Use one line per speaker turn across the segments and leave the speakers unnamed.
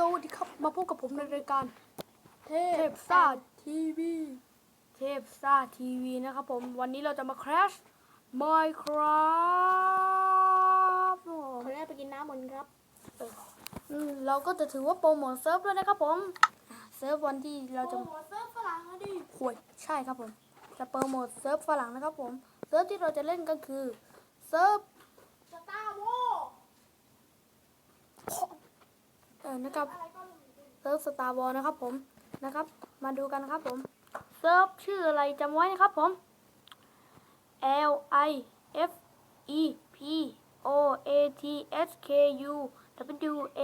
สวัสดีครับมาพบกับผมในรายการ
เท
เทพซ่าทีวีเทพซ่าทีวีนะครับผมวันนี้เราจะมา crash Minecraft ผม
ขออนุญาตไปกินน้ำเหมือนครับ
อืมเราก็จะถือว่าโปรโมทเซิร์ฟด้วยนะครับผมอะเซิร์ฟวันที่เราจะ
โอ้โหเซิร์ฟฝรั่งอะดิ
ขวยใช่ครับผมจะโปรโมทเซิร์ฟฝรั่งนะครับผมเซิร์ฟที่เราจะเล่นก็คือเซิร์ฟ
สตาร์โว
เออนะครับเซิร์ฟสตาร์วอลนะครับผมนะครับ มาดูกันครับผมเซิร์ฟชื่ออะไรจำไว้นะครับผม L I F E P O A T S K U W A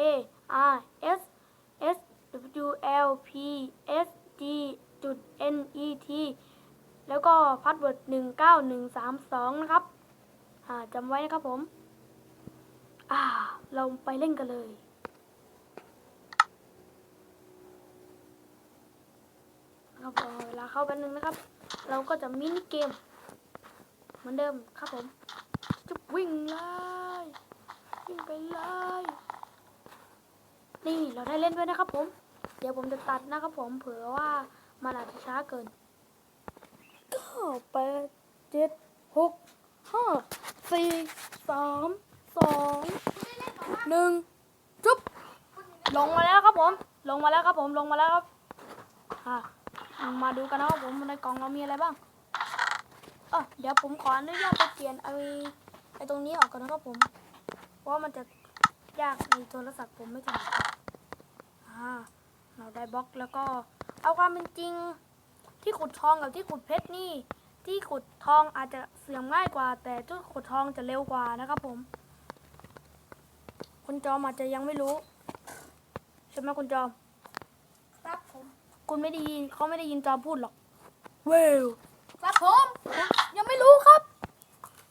R S S W L P S G จุด N E T แล้วก็พาสเวิร์ดหนึ่งเก้าหนึ่งสามสองนะครับอ่าจำไว้นะครับผม อ่า เราไปเล่นกันเลย เวลาเข้าแป๊บนึงนะครับ เราก็จะมินิเกม เหมือนเดิมครับผมจะวิ่งเลยวิ่งไปเลยนี่เราได้เล่นด้วยนะครับผม เดี๋ยวผมจะตัดนะครับผมเผื่อว่ามันอาจจะช้าเกินเก้าแปดเจ็ดหกห้าสี่สามสองหนึ่งจุ๊บลงมาแล้วครับผม ลงมาแล้วครับผมลงมาแล้วครับอะ มาดูกันนะครับผมในกล่องเรามีอะไรบ้างเออเดี๋ยวผมขออนุญาตไปเปลี่ยนไอ้ไอ้ตรงนี้ออกก่อนนะครับผม เพราะว่ามันจะยากในโทรศัพท์ผมไม่ถนัดอ่าเราได้บล็อกแล้วก็ เอาความเป็นจริง ที่ขุดทองกับที่ขุดเพชรนี่ ที่ขุดทองอาจจะเสื่อมง่ายกว่า แต่ที่ขุดทองจะเร็วกว่านะครับผม คุณจอมอาจจะยังไม่รู้ใช่ไหมคุณจอม
ครับผม
คุณไม่ได้ยินเขาไม่ได้ยินจอมพูดหรอก เวล
ครับผม
ยังไม่รู้ครับ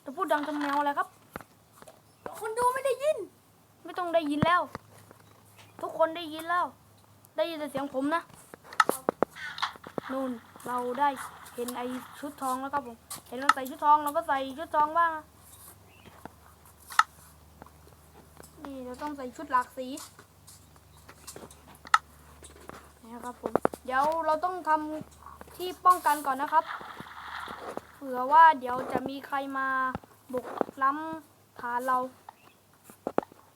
จะพูดดังจะแมวอะไรครับ
คนดูไม่ได้ยิน
ไม่ต้องได้ยินแล้ว ทุกคนได้ยินแล้ว ได้ยินแต่เสียงผมนะนู่นเราได้เห็นไอชุดทองแล้วครับผม เห็นมันใส่ชุดทองเราก็ใส่ชุดทองบ้างนะนี่เราต้องใส่ชุดหลากสีนะครับผม เดี๋ยวเราต้องทำที่ป้องกันก่อนนะครับ เผื่อว่าเดี๋ยวจะมีใครมาบุกล้ำฐานเรา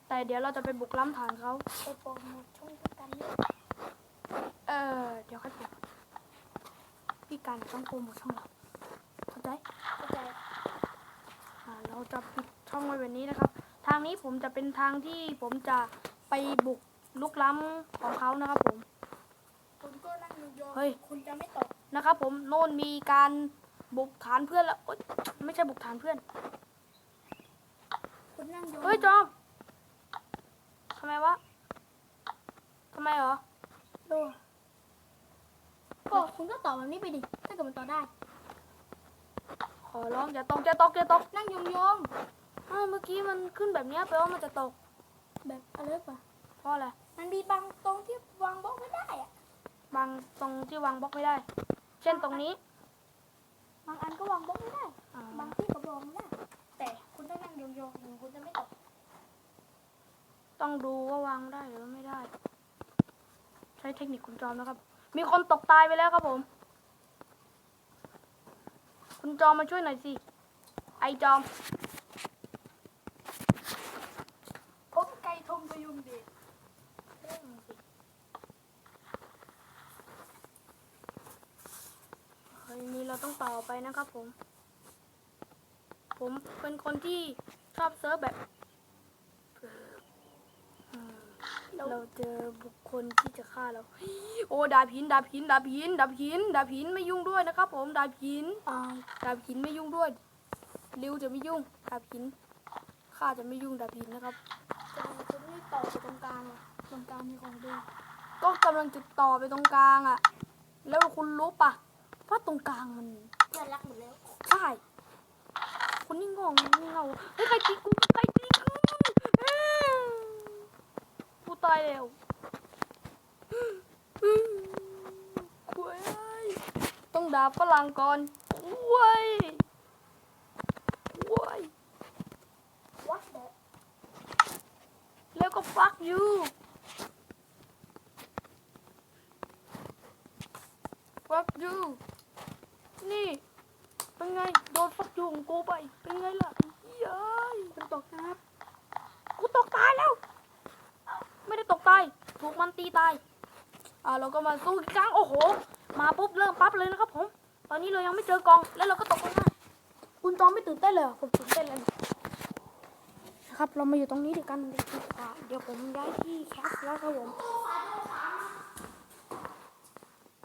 แต่เดี๋ยวเราจะไปบุกล้ำฐานเขา
ไปโปรโมทช่องด้วยกันเนี่ย
เออเดี๋ยวค่อยเปลี่พี่การต้องโปรโมทช่องเราเข้าใจ
เข้าใจ
อ่าเราจะปิดช่องไว้แบบนี้นะครับ ทางนี้ผมจะเป็นทางที่ผมจะไปบุกลุกล้ำของเขานะครับผม
คุณก็นั่งยองๆ
เฮ้ย
คุณจะไม่ตก
นะครับ ผมโน่นมีการบุกฐานเพื่อนแล้วโอ๊ยไม่ใช่บุกฐานเพื่อน
คุณนั่งยอง
เฮ้ยจอมทำไมวะทำไมเหรอ
ดูก็คุณก็ตอบแบบนี้ไปดิถ้าเกิดมันตอบได้
ขอร้องอย่าตกอย่าตกอย่าตก
นั่งยอง
อ้าวเมื่อกี้มันขึ้นแบบเนี้ยแปลว่ามันจะตก
ๆแบบอะไรป่ะ
เพราะอะไร
มันมีบางตรงที่วางบล็อกไม่ได้อะ
บางตรงที่วางบล็อกไม่ได้ เช่นตรงนี้
บางอันก็วางบล็อกไม่ได้
อ่า
บางที่ก็วางไม่ได้ แต่คุณต้องนั่งยองๆถึงคุณจะไม่ตก
ต้องดูว่าวางได้หรือไม่ได้ ใช้เทคนิคคุณจอมนะครับ มีคนตกตายไปแล้วครับผม คุณจอมมาช่วยหน่อยสิ ไอจอม
ผมไก่ทงพยุงเดช
เฮ้ยนี่เรา ต้องต่อไปนะครับผม ผมเป็นคนที่ชอบเซิร์ฟแบบอืมเราเจอบุคคลที่จะฆ่าเรา โอ้ดาบหินดาบหินดาบหินดาบหินดาบหินไม่ยุ่งด้วยนะครับ ผมดาบหิน
อ่า
ดาบหินไม่ยุ่งด้วยริวจะไม่ยุ่งดาบหินข้าจะไม่ยุ่งดาบหินนะครับ
จะจะไม่ต่อไปตรงกลางอะตรงกลางมีของดี
ก็กำลังจะต่อไปตรงกลางอะ่ะ แล้วคุณรู้ปะ ว่าตรงกลางมัน
เพื่อนรักหมดแล้ว
ใช่คนนี่งงเราเฮ้ยใครตีกูใครตีกูกูตายแล้วคุยต้องดาบฝรั่งก่อนคุยคุยแล้วก็ฟักยูฟักยู ไง โดน fuck you ของกูไป เป็นไงล่ะเย้ย
คุณตกนะครับ
กูตกตายแล้ว ไม่ได้ตกตาย ถูกมันตีตาย อ่าเราก็มาสู้อีกครั้งโอ้โห มาปุ๊บเริ่มปั๊บเลยนะครับผม ตอนนี้เรายังไม่เจอกอง แล้วเราก็ตกลงมาคุณจอมไม่ตื่นเต้นเลยเหรอผมตื่นเต้นเลยนะครับ เรามาอยู่ตรงนี้ดีกันดีกว่าเดี๋ยวผมย้ายที่แคสแล้วครับผม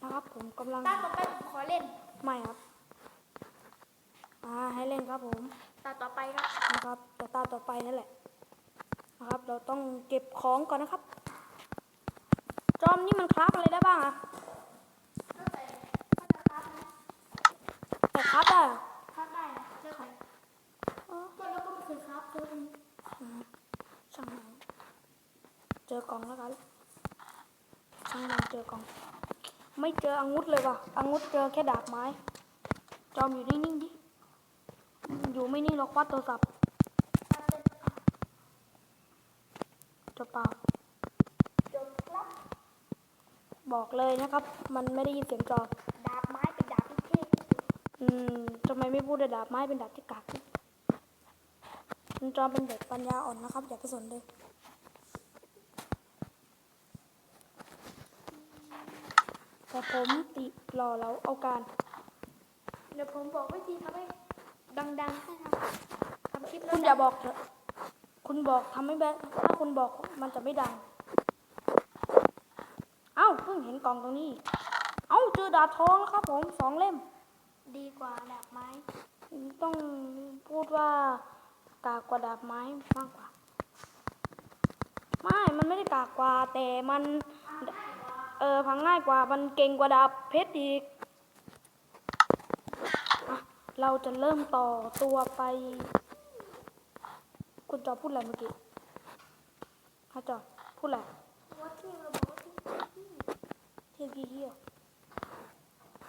นะครับผมกำลัง
ตาต่อไปผมขอเล่น
ไม่ครับอ่าให้เล่น ครับผม
ตาต่อไปครับ
นะครับแต่ตาต่อไปนั่นแหละนะครับ เราต้องเก็บของก่อนนะครับ จอมนี่มันคราฟอะไรได้บ้างอะ
ก็แต่ก็จะครับนะ
แต่คราฟได้เหรอ
ครับได้นะเลือกเลย
อ๋อ
ก็แล้วก็ไม่เคยครับเลือกอันนี้
อืมช่างมันเจอกล่องแล้วกันช่างมันเจอกล่อง ไม่เจออาวุธเลยว่ะอาวุธเจอแค่ดาบไม้ จอมอยู่นิ่งๆดิ อยู่ไม่นิ่งเราควัดโทรศัพท์
ตาเป็น
จะเปล่า
จบครับ
บอกเลยนะครับ มันไม่ได้ยินเสียงจอม
ดาบไม้เป็นดาบที่เท่ที่สุด
อืมทำไมไม่พูดว่าดาบไม้เป็นดาบที่กากที่มันจอมเป็นเด็กปัญญาอ่อนนะครับ อย่าไปสนเลยแต่ผมติหล่อเราเอาการ
เดี๋ยวผมบอกวิธีทำให้ ดังๆให้ครับทำคลิปแล้ว
คุณอย่าบอกเถอะ คุณบอกทำให้แบบถ้าคุณบอกมันจะไม่ดัง เอ้าเพิ่งเห็นกล่องตรงนี้ เอ้าเจอดาบทองแล้วครับผมสองเล่ม
ดีกว่าดาบไม้
ต้องพูดว่ากากกว่าดาบไม้มากกว่า ไม่ มันไม่ได้กากกว่าแต่มัน เออพังง่ายกว่า มันเก่งกว่าดาบเพชรอีกอะ เราจะเริ่มต่อตัวไป คุณจอพูดอะไรเมื่อกี้ฮะจอพูดอะไร
เที่
ยวกี้เที่ยว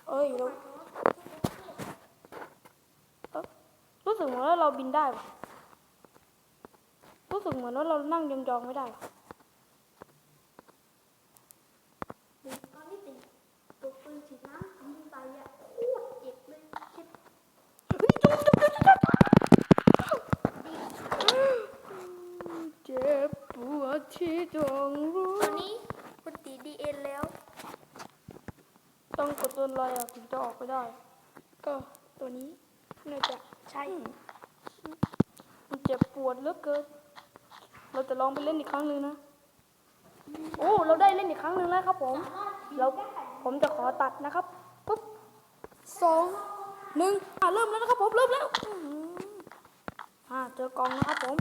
เอ้ยเราเออรู้สึกเหมือนว่าเราบินได้ปะรู้สึกเหมือนว่าเรานั่งยองๆไม่ได้ปะ
ดีตอนนี้ติดตกปืนฉีดน้ำยิงไปอะโคตรเจ็บเลยคิด
เจ็บปวด ที่จงรู้
ตอนนี้คุณตีดีเอ็นแล้ว
ต้องกดตัวอะไรอะถึงจะออกไปได้
ก็ตัวนี้น่าจะใช่
มันเจ็บปวดเหลือเกิน เราจะลองไปเล่นอีกครั้งหนึ่งนะ โอ้ เราได้เล่นอีกครั้งหนึ่งแล้วครับผม เราผมจะขอตัดนะครับ ปุ๊บสองหนึ่งอะเริ่มแล้วนะครับผม เริ่มแล้วอื้อหืออ่าเจอกองนะครับผม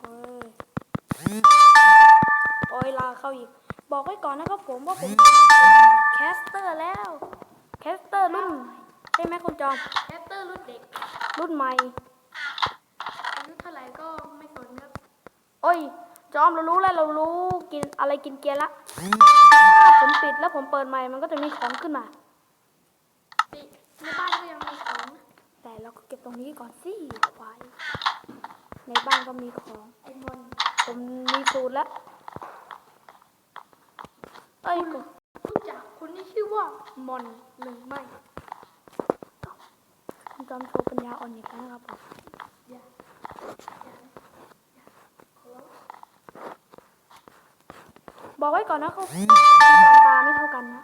เฮ้ย โอ้ยลาเข้าอีก บอกไว้ก่อนนะครับผมว่าผมเป็นแคสเตอร์แล้ว แคสเตอร์รุ่นใช่ไหมคุณจอม
แรปเตอร์รุ่นเด็ก
รุ่นใหม่
อายุเท่าไหร่ก็ไม่สนครับ
โอ้ย จอมเรารู้แล้วเรารู้กินอะไรกินเกียร์ละถ้าผมปิดแล้วผมเปิดใหม่มันก็จะมีของขึ้นมา
ติในบ้านก็ยังมีของนะ
แต่เราก็เก็บตรงนี้ก่อนสิควายในบ้านก็มีของ
ไอ้มน
ผมมีสูตรแล้วเอ้ยก็
รู้จักคนที่ชื่อว่ามอนหรือไม่
คุณจอมโชว์ปัญญาอ่อนอีกแล้วนะครับผม
อย่าอย่าอย่าขอร้อง
บอกไว้ก่อนนะครับคุณจอมตาไม่เท่ากันนะ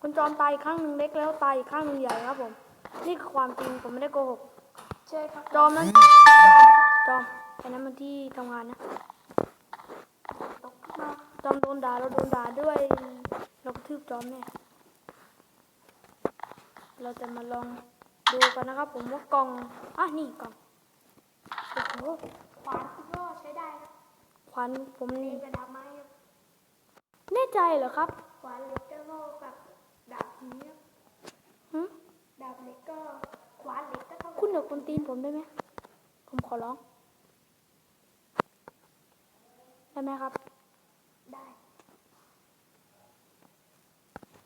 คุณจอมตายอีกข้างหนึ่งเล็กแล้วตายอีกข้างหนึ่งใหญ่ครับผม นี่คือความจริงผมไม่ได้โกหก
ใช่ครับ
จอมนั้นจอมไอ้นั้นมันที่ทำงานนะ
ตกมา
จอมโดนด่าเราโดนด่าด้วยเรากระทืบจอมเนี่ยเราจะมาลองดูกันนะครับ ผมว่ากล่องอะนี่กล่องโอ้โห
ขวานก็ใช้ได้ครับ
ขวัญผม
มี
นี่
กระดาษไม้ครับ
แน่ใจเหรอครับ
ขวานเหล็กก็เท่ากับดาบนี้ครับ
หึ
ดาบเหล็กก็ขวานเหล็กก็เท่ากับ
คุณเดี๋ยวคนตีนผมได้ไหมผมขอร้องได้ไหมครับ
ได้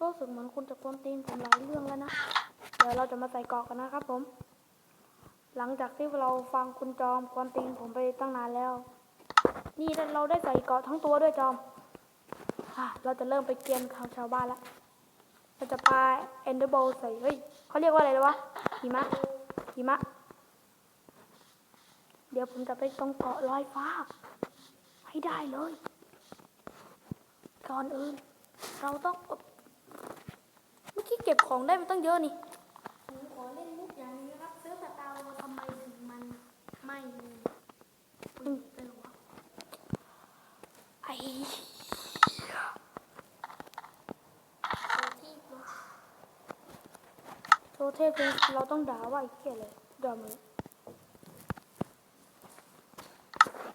รู้สึกเหมือนคุณจะคนตีนผมหลายเรื่องแล้วนะ เดี๋ยวเราจะมาใส่กอกกันนะครับผม หลังจากที่เราฟังคุณจอมควนตีนผมไปตั้งนานแล้ว นี่เราได้ใส่เกราะทั้งตัวด้วยจอม เราจะเริ่มไปเกียนข่าวชาวบ้านละเราจะปาเอนเดอร์บลใส่เฮ้ยเขาเรียกว่าอะไรนะวะหิมะหิมะ เดี๋ยวผมจะไปตรงเกาะลอยฟ้า ให้ได้เลย ก่อนอื่นเราต้องเมื่อกี้เก็บของได้ไปตั้งเยอะนี่
ผมขอเล่นมุกอย่างนี้นะครับเซิร์ฟสตาร์วอลทำไมถึงมันไม่มี
อืม
เออวะ
ไอ้
ตัวที่ลง
โทเทพเป็นเราต้องด่าว่าไอ้เหี้ยเลยด่ามึง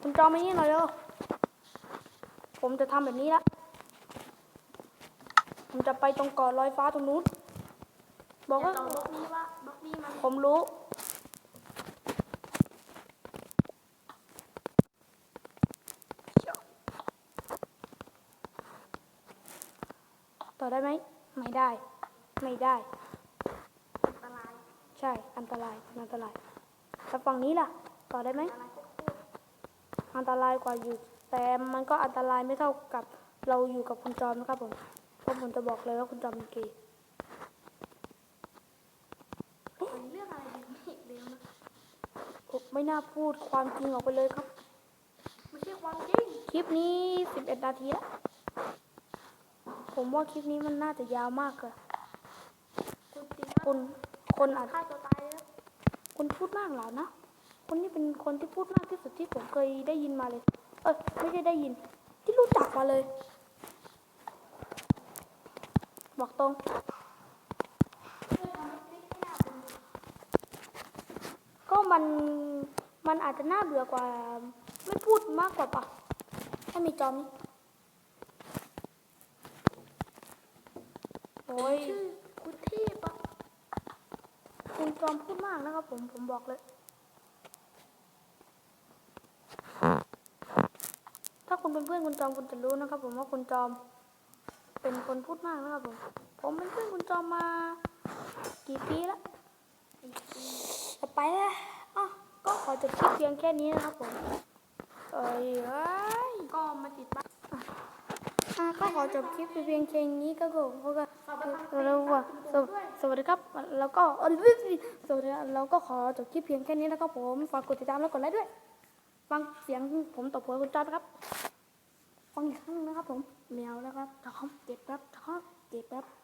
คุณจอมมานี่หน่อยเร็วผมจะทำแบบนี้ละผม จะไปตรงเกาะลอยฟ้าตรงนู้น บอก
อย่า
ว่า
ต่อบล็อกนี้ว่าบล็อกนี้มัน
ผมรู้ ต่อได้ไหม ไม่ได้ ไม่ได้
อันตราย
ใช่ อันตราย อันตรายแต่ฝั่งนี้ล่ะ ต่อได้ไหม
อันตรายโคตร
อันตรายกว่าอยู่ แต่มันก็อันตรายไม่เท่ากับเราอยู่กับคุณจอมนะครับผม เพราะผมจะบอกเลยว่าคุณจอมเป็นเกย์
ๆเป็นเรื่องอะไรแบบนี้เร็วนะ
ผมไม่น่าพูดความจริงออกไปเลยครับ
ไม่ใช่ความจริง
คลิปนี้ 11 นาทีแล้ว ผมว่าคลิปนี้มันน่าจะยาวมากเลย
คุณจริง
คนคนอาจ
ฆ่าตัวตายแล้ว
คนพูดมากเหรอนะคนนี้เป็นคนที่พูดมากที่สุดที่ผมเคยได้ยินมาเลย เออไม่ใช่ได้ยิน ที่รู้จักมาเลย บอกตรง
ช่วยทำให้คลิปให้หน้าคุณ
ก็มันมันอาจจะน่าเบื่อกว่า ไม่พูดมากกว่าปะถ้ามีจอมนี่โอ้ย
ชื่อคุณเทพอะ
คุณจอมพูดมากนะครับผมผมบอกเลย ถ้าคุณเป็นเพื่อนคุณจอมคุณจะรู้นะครับ ผมว่าคุณจอม เป็นคนพูดมากนะครับผม ผมเป็นเพื่อนคุณจอมมา กี่ปีแล้วจะไปแล้วอะก็ขอจบคลิปเพียงแค่นี้นะครับผมเอ้ยเอ้ย
ก็มาติดบ้าน
ก็ขอจบคลิปเพียงแค่นี้ก็ก็ก็ก็
ฝากไปทำ
แล้วว่าสวัสดีครับ แล้วก็สวัสดีแล้วก็ขอจบคลิปเพียงแค่นี้นะครับผม ฝากกดติดตามแล้วกดไลค์ด้วย ฟังเสียงผมตบหัวคุณจอมครับ ฟังอีกครั้งนะครับผมแมวแล้วครับทอมเจ็บครับทอมเจ็บครับ